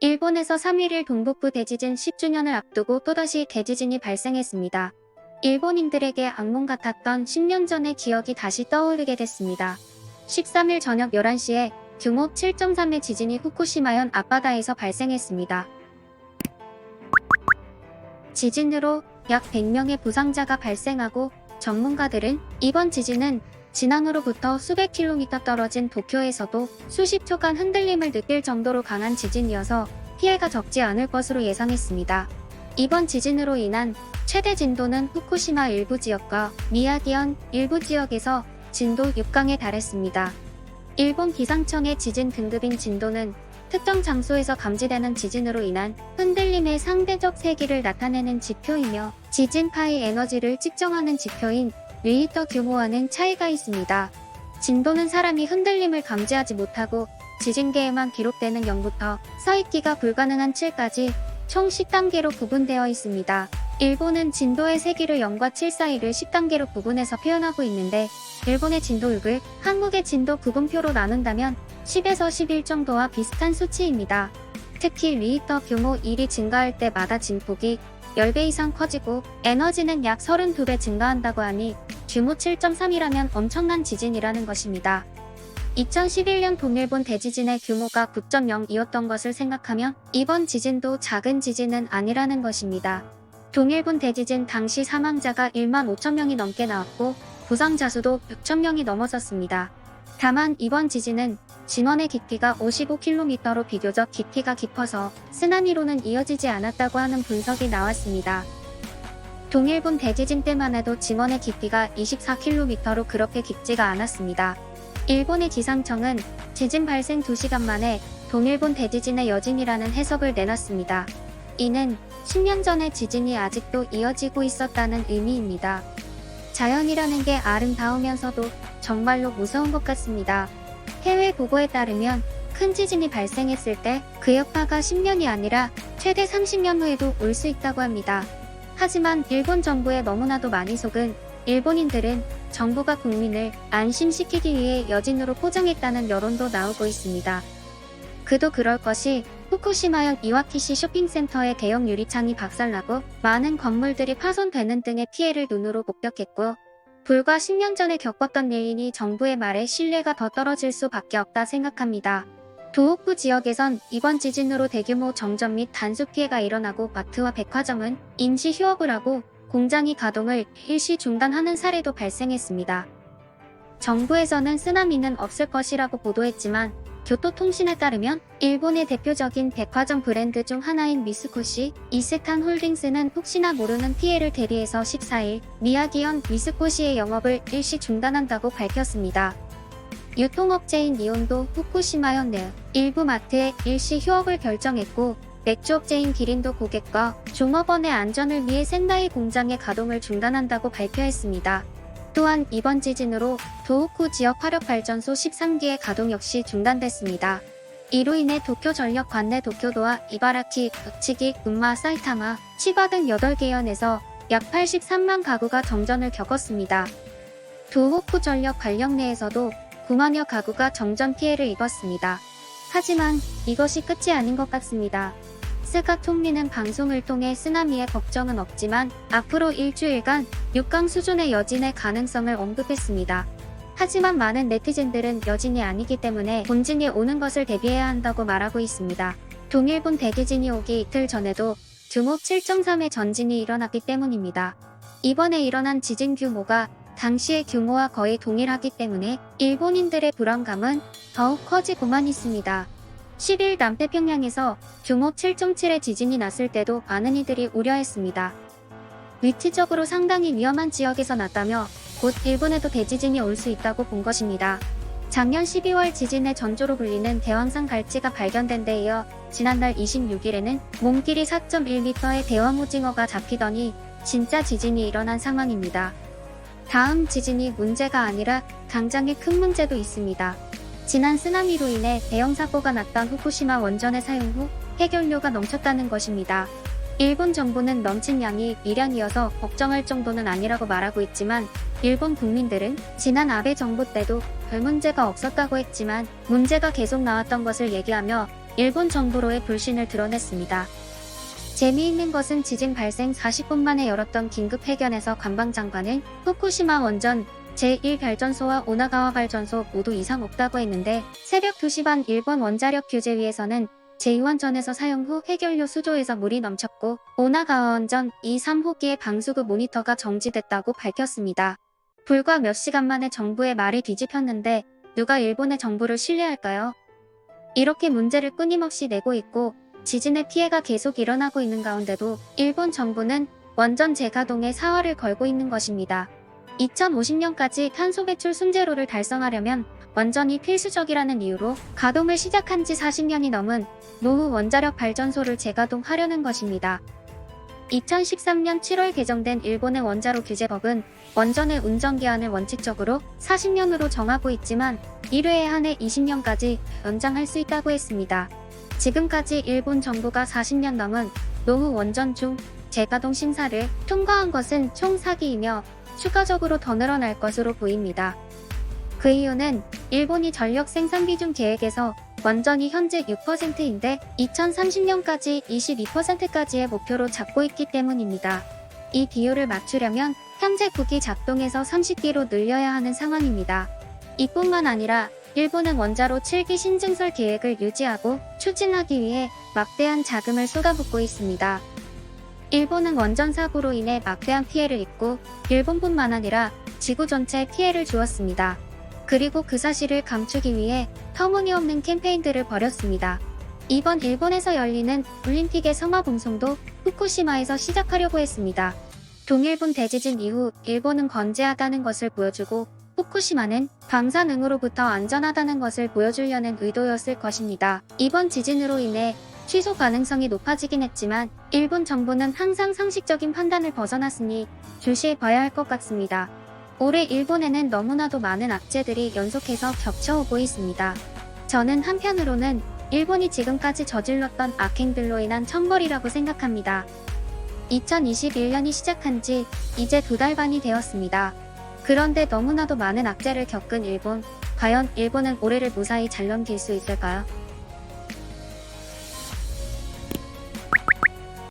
일본에서 3.11 동북부 대지진 10주년을 앞두고 또다시 대지진이 발생했습니다. 일본인들에게 악몽 같았던 10년 전의 기억이 다시 떠오르게 됐습니다. 13일 저녁 11시에 규모 7.3의 지진이 후쿠시마현 앞바다에서 발생했습니다. 지진으로 약 100명의 부상자가 발생하고 전문가들은 이번 지진은 진앙으로부터 수백 킬로미터 떨어진 도쿄에서도 수십 초간 흔들림을 느낄 정도로 강한 지진이어서 피해가 적지 않을 것으로 예상했습니다. 이번 지진으로 인한 최대 진도는 후쿠시마 일부 지역과 미야기현 일부 지역에서 진도 6강에 달했습니다. 일본 기상청의 지진 등급인 진도는 특정 장소에서 감지되는 지진으로 인한 흔들림의 상대적 세기를 나타내는 지표이며 지진 파이 에너지를 측정하는 지표인 리히터 규모와는 차이가 있습니다. 진도는 사람이 흔들림을 감지하지 못하고 지진계에만 기록되는 0부터 서있기가 불가능한 7까지 총 10단계로 구분되어 있습니다. 일본은 진도의 세기를 0과 7 사이를 10단계로 구분해서 표현하고 있는데 일본의 진도 6을 한국의 진도 구분표로 나눈다면 10에서 11 정도와 비슷한 수치입니다. 특히 리히터 규모 1이 증가할 때마다 진폭이 10배 이상 커지고 에너지는 약 32배 증가한다고 하니 규모 7.3이라면 엄청난 지진이라는 것입니다. 2011년 동일본 대지진의 규모가 9.0이었던 것을 생각하면 이번 지진도 작은 지진은 아니라는 것입니다. 동일본 대지진 당시 사망자가 1만 5천 명이 넘게 나왔고 부상자 수도 6천 명이 넘어섰습니다. 다만 이번 지진은 진원의 깊이가 55km로 비교적 깊이가 깊어서 쓰나미로는 이어지지 않았다고 하는 분석이 나왔습니다. 동일본 대지진 때만 해도 진원의 깊이가 24km로 그렇게 깊지가 않았습니다. 일본의 기상청은 지진 발생 2시간 만에 동일본 대지진의 여진이라는 해석을 내놨습니다. 이는 10년 전의 지진이 아직도 이어지고 있었다는 의미입니다. 자연이라는 게 아름다우면서도 정말로 무서운 것 같습니다. 해외 보고에 따르면 큰 지진이 발생했을 때 그 여파가 10년이 아니라 최대 30년 후에도 올 수 있다고 합니다. 하지만 일본 정부에 너무나도 많이 속은 일본인들은 정부가 국민을 안심시키기 위해 여진으로 포장했다는 여론도 나오고 있습니다. 그도 그럴 것이 후쿠시마현 이와키시 쇼핑센터의 대형 유리창이 박살나고 많은 건물들이 파손되는 등의 피해를 눈으로 목격했고 불과 10년 전에 겪었던 일이니 정부의 말에 신뢰가 더 떨어질 수밖에 없다 생각합니다. 도호쿠 지역에선 이번 지진으로 대규모 정전 및 단수 피해가 일어나고 마트와 백화점은 임시 휴업을 하고 공장이 가동을 일시 중단하는 사례도 발생했습니다. 정부에서는 쓰나미는 없을 것이라고 보도했지만 교토통신에 따르면 일본의 대표적인 백화점 브랜드 중 하나인 미스코시 이스탄 홀딩스는 혹시나 모르는 피해를 대비해서 14일 미야기현 미스코시의 영업을 일시 중단한다고 밝혔습니다. 유통업체인 니온도 후쿠시마현 내 일부 마트에 일시 휴업을 결정했고 맥주업체인 기린도 고객과 종업원의 안전을 위해 센다이 공장의 가동을 중단한다고 발표했습니다. 또한 이번 지진으로 도호쿠 지역 화력발전소 13기의 가동 역시 중단됐습니다. 이로 인해 도쿄 전력 관내 도쿄도와 이바라키, 도치기, 군마, 사이타마, 치바 등 8개 현에서 약 83만 가구가 정전을 겪었습니다. 도호쿠 전력 관력 내에서도 9만여 가구가 정전 피해를 입었습니다. 하지만 이것이 끝이 아닌 것 같습니다. 스가 총리는 방송을 통해 쓰나미의 걱정은 없지만 앞으로 일주일간 6강 수준의 여진의 가능성을 언급했습니다. 하지만 많은 네티즌들은 여진이 아니기 때문에 본진이 오는 것을 대비해야 한다고 말하고 있습니다. 동일본 대지진이 오기 이틀 전에도 규모 7.3의 전진이 일어났기 때문입니다. 이번에 일어난 지진 규모가 당시의 규모와 거의 동일하기 때문에 일본인들의 불안감은 더욱 커지고만 있습니다. 10일 남태평양에서 규모 7.7의 지진이 났을 때도 많은 이들이 우려했습니다. 위치적으로 상당히 위험한 지역에서 났다며 곧 일본에도 대지진이 올 수 있다고 본 것입니다. 작년 12월 지진의 전조로 불리는 대왕산 갈지가 발견된 데 이어 지난달 26일에는 몸길이 4.1m의 대왕 오징어가 잡히더니 진짜 지진이 일어난 상황입니다. 다음 지진이 문제가 아니라 당장의 큰 문제도 있습니다. 지난 쓰나미로 인해 대형 사고가 났던 후쿠시마 원전의 사용 후 해결료가 넘쳤다는 것입니다. 일본 정부는 넘친 양이 미량이어서 걱정할 정도는 아니라고 말하고 있지만 일본 국민들은 지난 아베 정부 때도 별 문제가 없었다고 했지만 문제가 계속 나왔던 것을 얘기하며 일본 정부로의 불신을 드러냈습니다. 재미있는 것은 지진 발생 40분 만에 열었던 긴급 회견에서 관방 장관은 후쿠시마 원전 제1발전소와 오나가와 발전소 모두 이상 없다고 했는데 새벽 2시 반 일본 원자력 규제위에서는 제2원전에서 사용 후 해결료 수조에서 물이 넘쳤고 오나가와 원전 2, 3호기의 방수구 모니터가 정지됐다고 밝혔습니다. 불과 몇 시간 만에 정부의 말이 뒤집혔는데 누가 일본의 정부를 신뢰할까요? 이렇게 문제를 끊임없이 내고 있고 지진의 피해가 계속 일어나고 있는 가운데도 일본 정부는 원전 재가동에 사활을 걸고 있는 것입니다. 2050년까지 탄소 배출 순제로를 달성하려면 원전이 필수적이라는 이유로 가동을 시작한 지 40년이 넘은 노후 원자력 발전소를 재가동하려는 것입니다. 2013년 7월 개정된 일본의 원자로 규제법은 원전의 운전기한을 원칙적으로 40년으로 정하고 있지만 1회에 한해 20년까지 연장할 수 있다고 했습니다. 지금까지 일본 정부가 40년 넘은 노후 원전 중 재가동 심사를 통과한 것은 총 4기이며 추가적으로 더 늘어날 것으로 보입니다. 그 이유는 일본이 전력 생산 비중 계획에서 원전이 현재 6%인데 2030년까지 22%까지의 목표로 잡고 있기 때문입니다. 이 비율을 맞추려면 현재 9기 작동에서 30기로 늘려야 하는 상황입니다. 이뿐만 아니라 일본은 원자로 7기 신증설 계획을 유지하고 추진하기 위해 막대한 자금을 쏟아붓고 있습니다. 일본은 원전 사고로 인해 막대한 피해를 입고 일본뿐만 아니라 지구 전체에 피해를 주었습니다. 그리고 그 사실을 감추기 위해 터무니없는 캠페인들을 벌였습니다. 이번 일본에서 열리는 올림픽의 성화 봉송도 후쿠시마에서 시작하려고 했습니다. 동일본 대지진 이후 일본은 건재하다는 것을 보여주고 후쿠시마는 방사능으로부터 안전하다는 것을 보여주려는 의도였을 것입니다. 이번 지진으로 인해 취소 가능성이 높아지긴 했지만 일본 정부는 항상 상식적인 판단을 벗어났으니 주시해 봐야 할 것 같습니다. 올해 일본에는 너무나도 많은 악재들이 연속해서 겹쳐오고 있습니다. 저는 한편으로는 일본이 지금까지 저질렀던 악행들로 인한 천벌이라고 생각합니다. 2021년이 시작한 지 이제 두 달 반이 되었습니다. 그런데 너무나도 많은 악재를 겪은 일본, 과연 일본은 올해를 무사히 잘 넘길 수 있을까요?